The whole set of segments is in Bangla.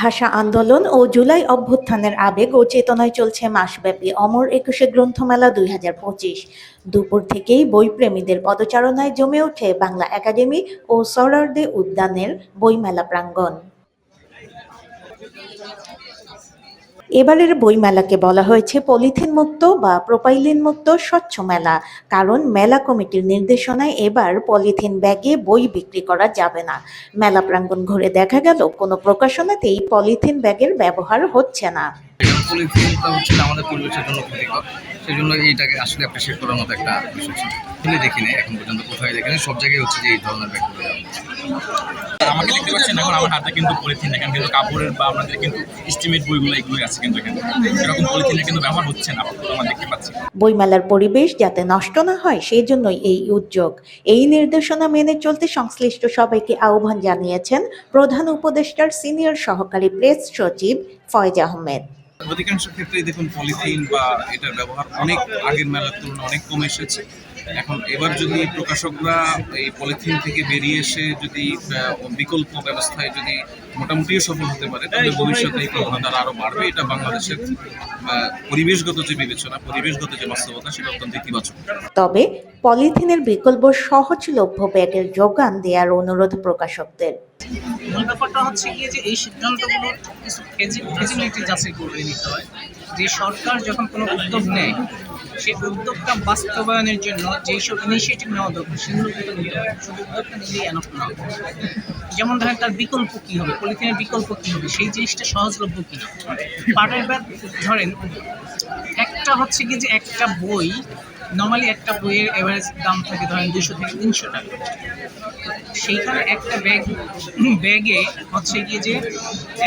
ভাষা আন্দোলন ও জুলাই অভ্যুত্থানের আবেগ ও চেতনায় চলছে মাসব্যাপী অমর একুশে গ্রন্থমেলা দুই হাজার পঁচিশ। দুপুর থেকেই বইপ্রেমীদের পদচারণায় জমে ওঠে বাংলা একাডেমি ও সরারদে উদ্যানের বইমেলা প্রাঙ্গণ। এবারের বইমেলাকে বলা হয়েছে পলিথিন মুক্ত বা প্রোপাইলিন মুক্ত স্বচ্ছ মেলা, কারণ মেলা কমিটির নির্দেশনায় এবার পলিথিন ব্যাগে বই বিক্রি করা যাবে না। মেলা প্রাঙ্গণ ঘুরে দেখা গেল, কোনো প্রকাশনাতেই পলিথিন ব্যাগের ব্যবহার হচ্ছে না। সেই জন্য এইটাকে আসলে অ্যাপ্রিসিয়েট করার মতো একটা বিষয় ছিল। দেখিনি, এখন পর্যন্ত কোথায় দেখিনি, সব জায়গায় হচ্ছে যে এই ধরনের ব্যাগগুলো। আমাকে দেখতে পাচ্ছেন এখন আমার হাতে কিন্তু পলিথিন এখানে কিন্তু কাপড়ের বা আমাদের কিন্তু স্টিমেট বইগুলো এগুলোই আছে কিন্তু এখানে। এরকম পলিথিনের কিন্তু ব্যবহার হচ্ছে না আমরা দেখতে পাচ্ছি। বইমেলার পরিবেশ যাতে নষ্ট না হয় সেই জন্যই এই উদ্যোগ। এই নির্দেশনা মেনে চলতে সংশ্লিষ্ট সবাইকে আহ্বান জানিয়েছেন প্রধান উপদেষ্টার সিনিয়র সহকারী প্রেস সচিব ফয়েজ আহমেদ। অধিকাংশ ক্ষেত্রেই দেখুন পলিথিন বা এটার ব্যবহার অনেক আগের মেলার তুলনায় অনেক কমে এসেছে। এখন এবার যদি প্রকাশকরা এই পলিথিন থেকে বেরিয়ে এসে যদি আহ, বিকল্প ব্যবস্থায় যদি মোটামুটিও সফল হতে পারে তাহলে ভবিষ্যতে এই প্রবণতা আরও বাড়বে। এটা বাংলাদেশের আহ, পরিবেশগত যে বিবেচনা পরিবেশগত যে বাস্তবতা সেটা অত্যন্ত ইতিবাচক। তবে পলিথিনের বিকল্প সহজলভ্য ব্যাগের যোগান দেওয়ার অনুরোধ প্রকাশকদের। মূল ব্যাপারটা হচ্ছে গিয়ে যে এই সিদ্ধান্তগুলো কিছু ফেজিবিলিটি যাচাই করে নিতে হয়। যে সরকার যখন কোনো উদ্যোগ নেয়, সেই উদ্যোগটা বাস্তবায়নের জন্য যেই সব ইনিশিয়েটিভ নেওয়া দরকার, সেগুলো কিন্তু নিতে শুধু উদ্যোগটা নিলেই এনফ না। যেমন ধরেন তার বিকল্প কী হবে? পলিথিনের বিকল্প কী হবে? সেই জিনিসটা সহজলভ্য কিনা? পাটের ব্যাগ, ধরেন, একটা হচ্ছে কি যে একটা বই নর্মালি একটা বইয়ের এভারেজ দাম থাকে ধরেন দুশো থেকে তিনশো টাকা। সেইখানে একটা ব্যাগ, ব্যাগে হচ্ছে গিয়ে যে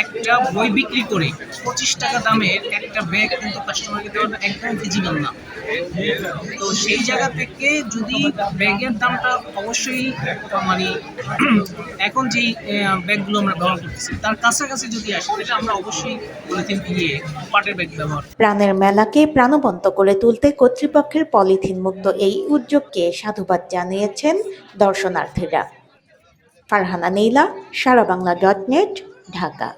একটা বই বিক্রি করে পঁচিশ টাকা দামের একটা ব্যাগ কিন্তু কাস্টমারকে দেওয়াটা একদম ফিজিবল না। তো সেই জায়গা থেকে যদি ব্যাগের দামটা অবশ্যই মানে এখন যেই ব্যাগগুলো আমরা ব্যবহার করতেছি, তার কাছাকাছি যদি আসে তাহলে আমরা অবশ্যই পলিথিন দিয়ে পাটের ব্যাগ ব্যবহার প্রাণের মেলাকে প্রাণবন্ত করে তুলতে কর্তৃপক্ষের পলিথিন মুক্ত এই উদ্যোগকে সাধুবাদ জানিয়েছেন দর্শনার্থীরা। Farhana Nila Sara Bangla dot net Dhaka.